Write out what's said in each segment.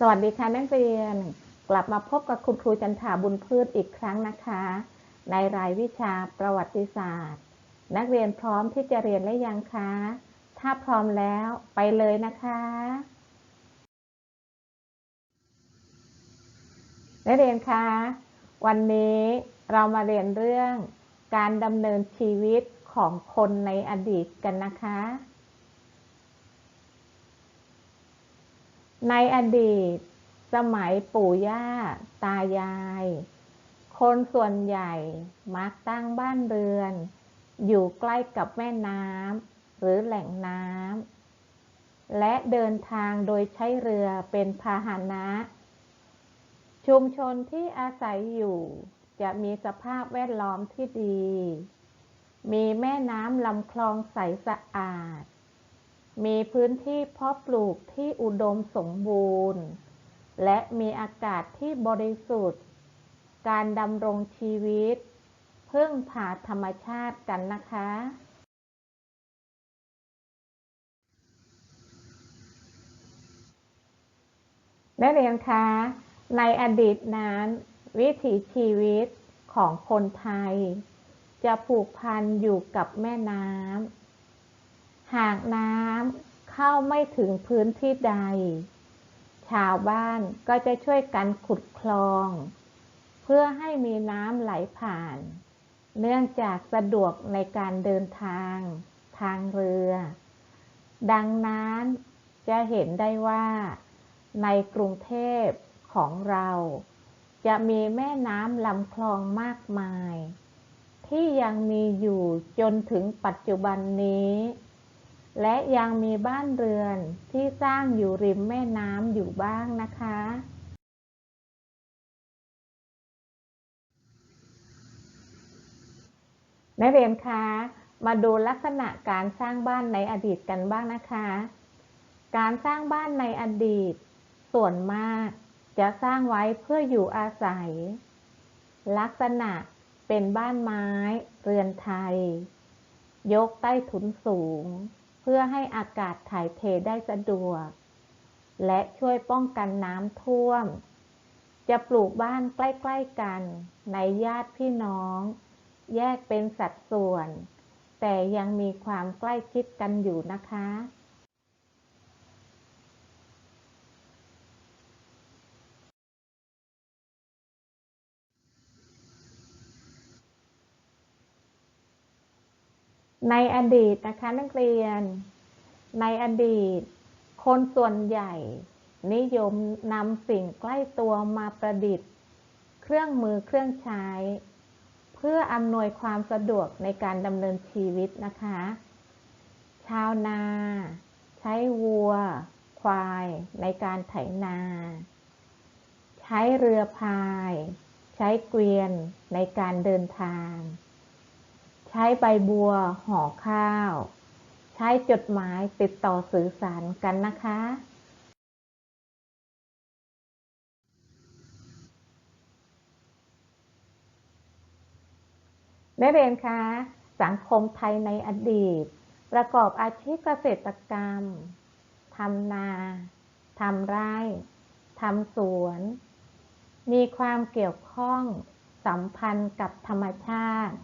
สวัสดีค่ะนักเรียน กลับมาพบกับคุณครูจันทาบุญพืชอีกครั้งนะคะ ในรายวิชาประวัติศาสตร์ นักเรียนพร้อมที่จะเรียนและยังคะ ถ้าพร้อมแล้วไปเลยนะคะ นักเรียนคะวันนี้เรามาเรียนเรื่องการดำเนินชีวิตของคนในอดีตกันนะคะ ในอดีต สมัยปู่ย่า ตายาย คนส่วนใหญ่มักตั้งบ้านเรือน อยู่ใกล้กับแม่น้ำหรือแหล่งน้ำและเดินทางโดยใช้เรือเป็นพาหนะ ชุมชนที่อาศัยอยู่จะมีสภาพแวดล้อมที่ดี มีแม่น้ำลำคลองใสสะอาด มีพื้นที่เพาะปลูกที่อุดมสมบูรณ์ และมีอากาศที่บริสุทธิ์ การดำรงชีวิต เพึ่งพาธรรมชาติกันนะคะ ได้เรียนคะในอดีตนั้น วิถีชีวิตของคนไทย จะผูกพันอยู่กับแม่น้ำ หากน้ำเข้าไม่ถึงพื้นที่ใด ชาวบ้านก็จะช่วยกันขุดคลอง เพื่อให้มีน้ำไหลผ่าน เนื่องจากสะดวกในการเดินทาง ทางเรือ ดังนั้นจะเห็นได้ว่า ในกรุงเทพของเราจะมีแม่น้ำลำคลองมากมาย ที่ยังมีอยู่จนถึงปัจจุบันนี้ และยังมีบ้านเรือนที่สร้างอยู่ริมแม่น้ำอยู่บ้างนะคะ นักเรียนคะ มาดูลักษณะการสร้างบ้านในอดีตกันบ้างนะคะ การสร้างบ้านในอดีต ส่วนมากจะสร้างไว้เพื่ออยู่อาศัย ลักษณะเป็นบ้านไม้ เรือนไทย ยกใต้ถุนสูง พื่อให้อากาศถ่ายเทได้สะดวก และช่วยป้องกันน้ำท่วม จะปลูกบ้านใกล้ ๆ กันในญาติพี่น้อง แยกเป็นสัดส่วน แต่ยังมีความใกล้ชิดกันอยู่นะคะ ในอดีตนะคะนักเรียน ในอดีต คนส่วนใหญ่ นิยมนำสิ่งใกล้ตัวมาประดิษฐ์ เครื่องมือเครื่องใช้ เพื่ออำนวยความสะดวกในการดำเนินชีวิตนะคะ ชาวนา ใช้วัว ควายในการไถนา ใช้เรือพาย ใช้เกวียนในการเดินทาง ใช้ใบบัวห่อข้าว ใช้จดหมายติดต่อสื่อสารกันนะคะได้เรียนคะสังคมไทยในอดีต ประกอบอาชีพเกษตรกรรมทำนาทำไร่ทำสวน มีความเกี่ยวข้องสัมพันธ์กับธรรมชาติ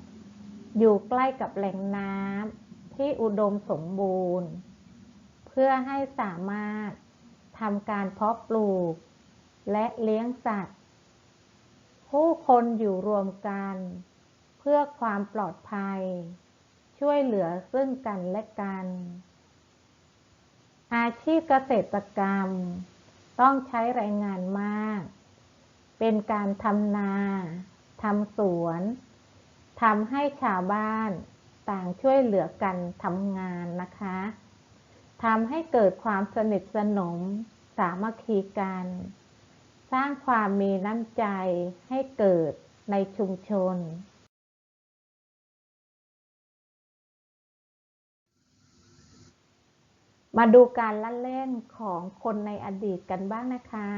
อยู่ใกล้กับแหล่งน้ำที่อุดมสมบูรณ์ เพื่อให้สามารถทำการเพาะปลูก และเลี้ยงสัตว์ ผู้คนอยู่รวมกัน เพื่อความปลอดภัย ช่วยเหลือซึ่งกันและกัน อาชีพเกษตรกรรม ต้องใช้แรงงานมาก เป็นการทำนาทำสวน ทำให้ชาวบ้านต่างช่วยเหลือกันทำงานนะคะทำให้เกิดความสนิทสนม สามัคคีกัน สร้างความมีน้ำใจให้เกิดในชุมชน มาดูการละเล่นของคนในอดีตกันบ้างนะคะ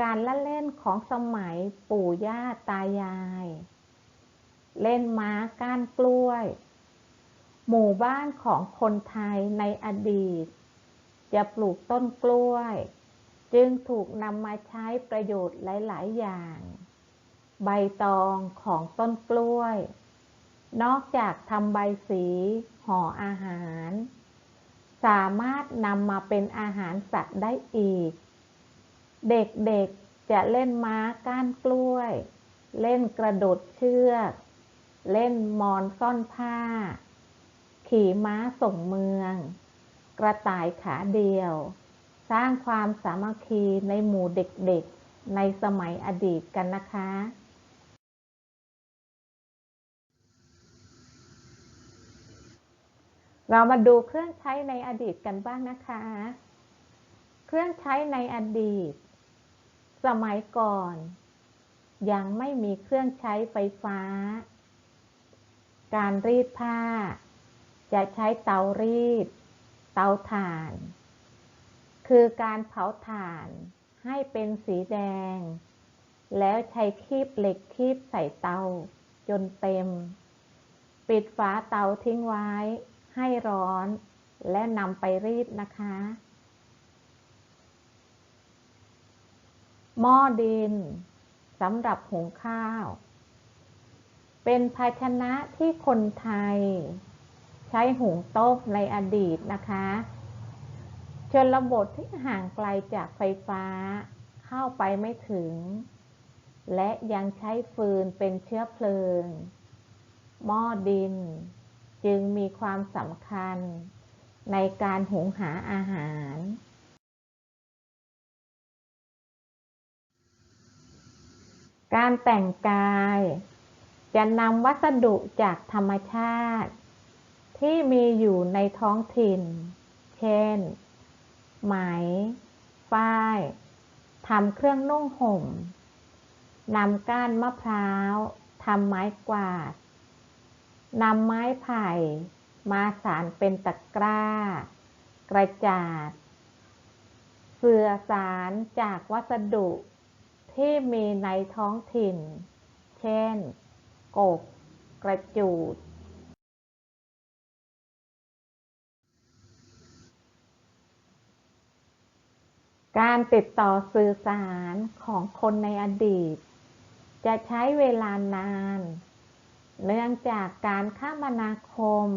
การละเล่นของสมัยปู่ย่าตายาย เล่นม้าก้านกล้วย หมู่บ้านของคนไทยในอดีต จะปลูกต้นกล้วย จึงถูกนำมาใช้ประโยชน์หลาย ๆ อย่าง ใบตองของต้นกล้วย นอกจากทำใบสีห่ออาหาร สามารถนำมาเป็นอาหารสัตว์ได้อีก เด็ก ๆ จะเล่นม้าก้านกล้วยเล่นกระโดดเชือก เล่นมอนซ่อนผ้า ขี่ม้าส่งเมือง กระต่ายขาเดียว สร้างความสามัคคีในหมู่เด็กๆ ในสมัยอดีตกันนะคะ เรามาดูเครื่องใช้ในอดีตกันบ้างนะคะ เครื่องใช้ในอดีต สมัยก่อน ยังไม่มีเครื่องใช้ไฟฟ้า การรีดผ้า จะใช้เตารีด เตาถ่าน คือการเผาถ่านให้เป็นสีแดง แล้วใช้คีบเหล็กคีบใส่เตาจนเต็ม ปิดฝาเตาทิ้งไว้ ให้ร้อน และนำไปรีดนะคะ หม้อดินสำหรับหุงข้าว เป็นภาชนะที่คนไทย ใช้หุงต้มในอดีตนะคะชนบทที่ห่างไกลจากไฟฟ้า เข้าไปไม่ถึง และยังใช้ฟืนเป็นเชื้อเพลิง หม้อดิน จึงมีความสำคัญในการหุงหาอาหาร การแต่งกาย จะนำวัสดุจากธรรมชาติ ที่มีอยู่ในท้องถิ่น เช่น ไหม ฝ้ายทำเครื่องนุ่งห่มนำก้านมะพร้าวทำไม้กวาดนำไม้ไผ่มาสารเป็นตะกร้า กระจาด เสื่อสารจากวัสดุที่มีในท้องถิ่น เช่น กกกระจูด การติดต่อสื่อสารของคนในอดีต จะใช้เวลานาน เนื่องจากการคมนาคม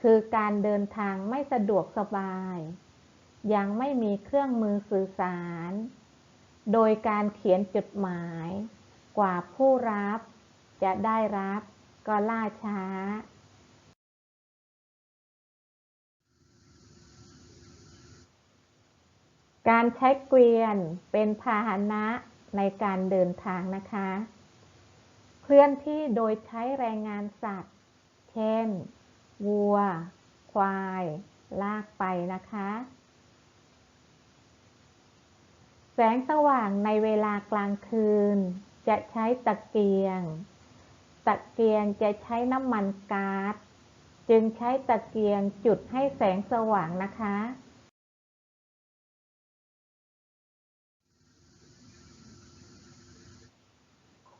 คือการเดินทางไม่สะดวกสบาย ยังไม่มีเครื่องมือสื่อสาร โดยการเขียนจดหมายกว่าผู้รับ จะได้รับก็ล่าช้า การใช้เกวียนเป็นพาหนะในการเดินทางนะคะ เคลื่อนที่โดยใช้แรงงานสัตว์ เช่น วัว ควาย ลากไปนะคะ แสงสว่างในเวลากลางคืน จะใช้ตะเกียง ตะเกียงจะใช้น้ำมันก๊าซจึงใช้ตะเกียงจุดให้แสงสว่างนะคะ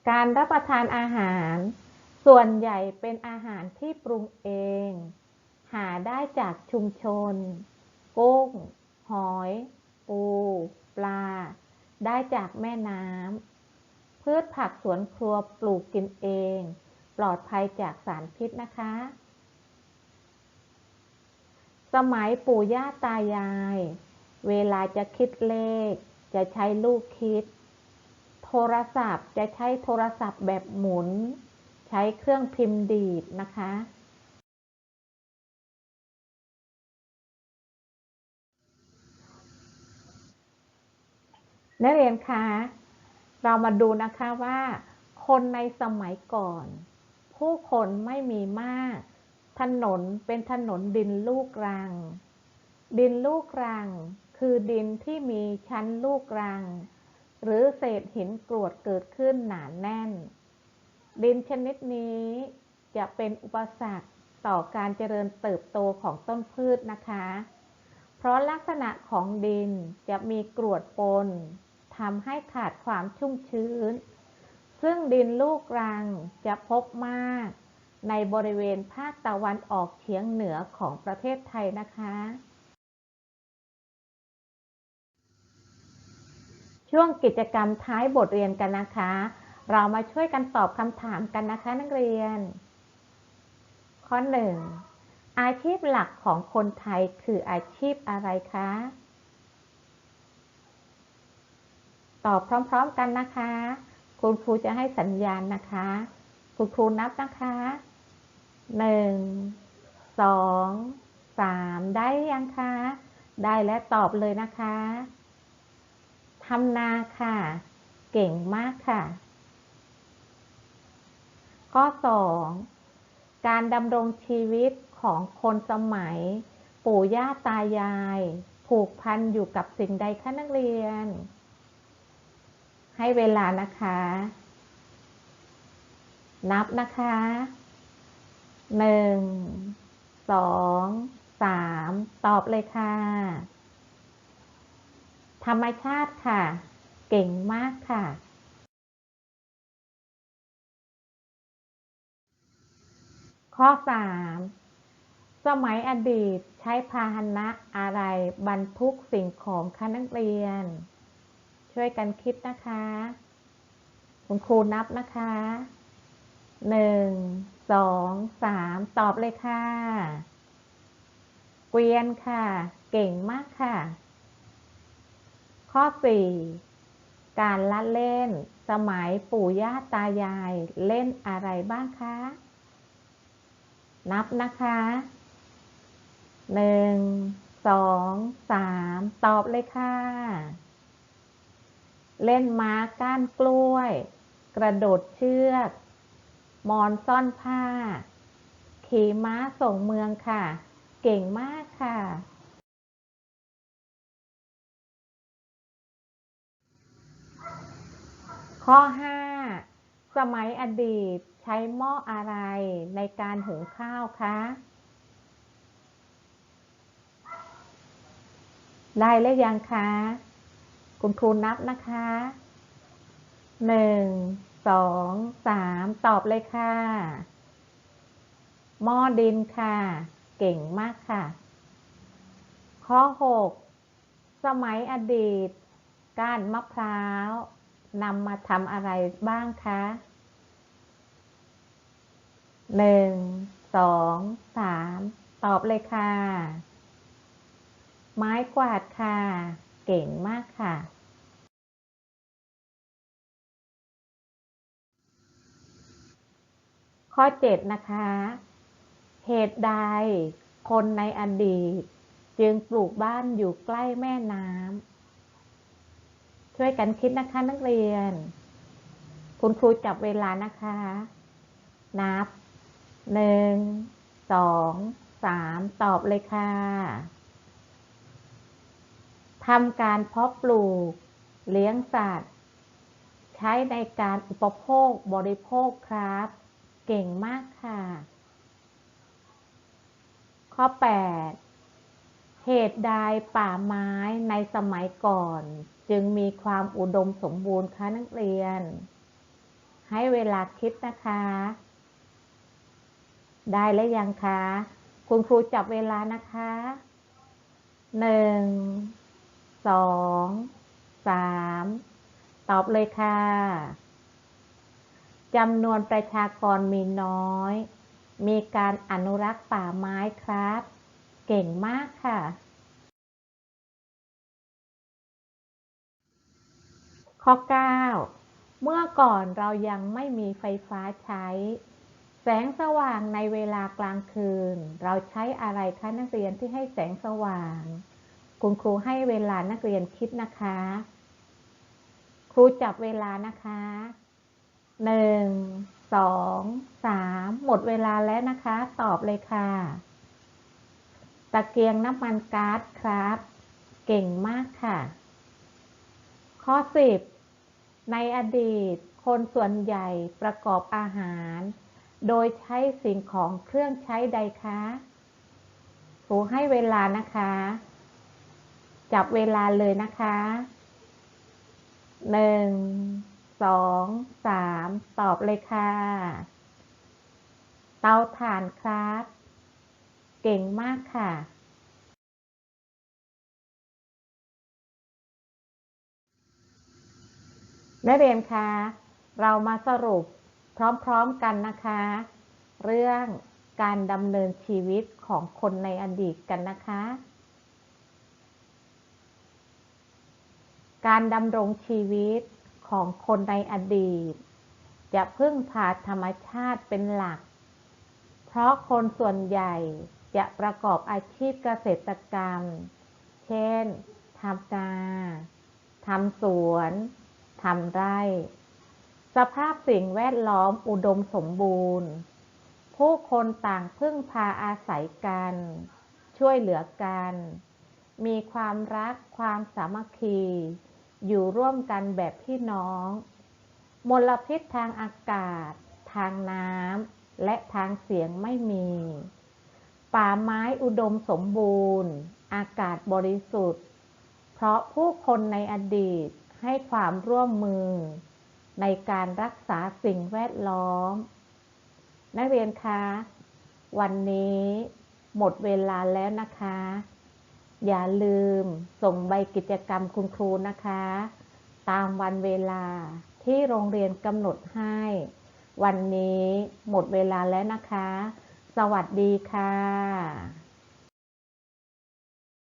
การรับประทานอาหาร ส่วนใหญ่เป็นอาหารที่ปรุงเอง หาได้จากชุมชน กุ้ง หอย ปู ปลา ได้จากแม่น้ำพืชผักสวนครัวปลูกกินเอง ปลอดภัยจากสารพิษนะคะ สมัยปู่ย่าตายาย เวลาจะคิดเลข จะใช้ลูกคิด โทรศัพท์จะใช้โทรศัพท์แบบหมุน ใช้เครื่องพิมพ์ดีดนะคะนักเรียนคะ เรามาดูนะคะว่า คนในสมัยก่อน ผู้คนไม่มีมาก ถนนเป็นถนนดินลูกรัง ดินลูกรัง คือดินที่มีชั้นลูกรัง หรือเศษหินกรวดเกิดขึ้นหนาแน่น ดินชนิดนี้จะเป็นอุปสรรคต่อการเจริญเติบโตของต้นพืชนะคะ เพราะลักษณะของดินจะมีกรวดปนทำให้ขาดความชุ่มชื้น ซึ่งดินลูกรังจะพบมาก ในบริเวณภาคตะวันออกเฉียงเหนือของประเทศไทยนะคะ ช่วงกิจกรรมท้ายบทเรียนกันนะคะ เรามาช่วยกันตอบคำถามกันนะคะนักเรียน ข้อ 1. อาชีพหลักของคนไทยคืออาชีพอะไรคะ ตอบพร้อมๆกันนะคะ คุณครูจะให้สัญญาณนะคะ คุณครูนับนะคะ หนึ่ง สอง สาม ได้ยังคะ ได้และตอบเลยนะคะ ทำนาค่ะ เก่งมากค่ะ ข้อสอง การดำรงชีวิตของคนสมัย ปู่ย่าตายาย ผูกพันอยู่กับสิ่งใดคะนักเรียน ให้เวลานะคะ นับนะคะหนึ่งสองสามตอบเลยค่ะ ธรรมชาติค่ะ เก่งมากค่ะ ข้อ3สมัยอดีตใช้พาหนะอะไรบรรทุกสิ่งของคะนักเรียน ช่วยกันคิดนะคะ คุณครูนับนะคะหนึ่งสองสามตอบเลยค่ะ เกวียนค่ะ เก่งมากค่ะ ข้อ4การละเล่น สมัยปู่ย่าตายายเล่นอะไรบ้างคะ นับนะคะหนึ่งสองสามตอบเลยค่ะ เล่นม้าก้านกล้วย กระโดดเชือก มอนซ่อนผ้า ขี่ม้าส่งเมืองค่ะ เก่งมากค่ะ ข้อ 5 สมัยอดีตใช้หม้ออะไรในการหุงข้าวคะ ได้แล้วยังคะ คุณครูนับนะคะหนึ่งสองสามตอบเลยค่ะ หม้อดินค่ะ เก่งมากค่ะ ข้อ6สมัยอดีต ก้านมะพร้าวนำมาทำอะไรบ้างคะหนึ่งสองสามตอบเลยค่ะ ไม้กวาดค่ะ เก่งมากค่ะ ข้อ 7 นะคะ เหตุใดคนในอดีต จึงปลูกบ้านอยู่ใกล้แม่น้ำ ช่วยกันคิดนะคะนักเรียน คุณครูจับเวลานะคะ นับหนึ่งสองสามตอบเลยค่ะ ทำการเพาะปลูก เลี้ยงสัตว์ ใช้ในการอุปโภคบริโภคครับ เก่งมากค่ะ ข้อ 8 เหตุใดป่าไม้ในสมัยก่อน จึงมีความอุดมสมบูรณ์คะนักเรียน ให้เวลาคิดนะคะ ได้แล้วยังคะ คุณครูจับเวลานะคะหนึ่ง สองสามตอบเลยค่ะจำนวนประชากรมีน้อย มีการอนุรักษ์ป่าไม้ครับ เก่งมากค่ะ ข้อ 9 เมื่อก่อนเรายังไม่มีไฟฟ้าใช้ แสงสว่างในเวลากลางคืน เราใช้อะไรคะนักเรียนที่ให้แสงสว่าง คุณครูให้เวลานักเรียนคิดนะคะ ครูจับเวลานะคะหนึ่งสองสามหมดเวลาแล้วนะคะ ตอบเลยค่ะ ตะเกียงน้ำมันก๊าซครับ เก่งมากค่ะ ข้อสิบในอดีต คนส่วนใหญ่ประกอบอาหาร โดยใช้สิ่งของเครื่องใช้ใดคะครูให้เวลานะคะ จับเวลาเลยนะคะหนึ่งสองสามตอบเลยค่ะ เตาถ่านครับ เก่งมากค่ะขนักเรียนคะเรามาสรุปพร้อมๆกันนะคะ เรื่องการดำเนินชีวิตของคนในอดีตกันนะคะ การดำรงชีวิตของคนในอดีต จะพึ่งพาธรรมชาติเป็นหลัก เพราะคนส่วนใหญ่จะประกอบอาชีพเกษตรกรรม เช่นทำนาทำสวนทำไร่ สภาพสิ่งแวดล้อมอุดมสมบูรณ์ ผู้คนต่างพึ่งพาอาศัยกัน ช่วยเหลือกัน มีความรักความสามัคคี อยู่ร่วมกันแบบพี่น้อง มลพิษทางอากาศ ทางน้ำและทางเสียงไม่มี ป่าไม้อุดมสมบูรณ์ อากาศบริสุทธิ์ เพราะผู้คนในอดีตให้ความร่วมมือ ในการรักษาสิ่งแวดล้อม นักเรียนคะ วันนี้หมดเวลาแล้วนะคะ อย่าลืมส่งใบกิจกรรมคุณครูนะคะ ตามวันเวลาที่โรงเรียนกำหนดให้ วันนี้หมดเวลาแล้วนะคะ สวัสดีค่ะ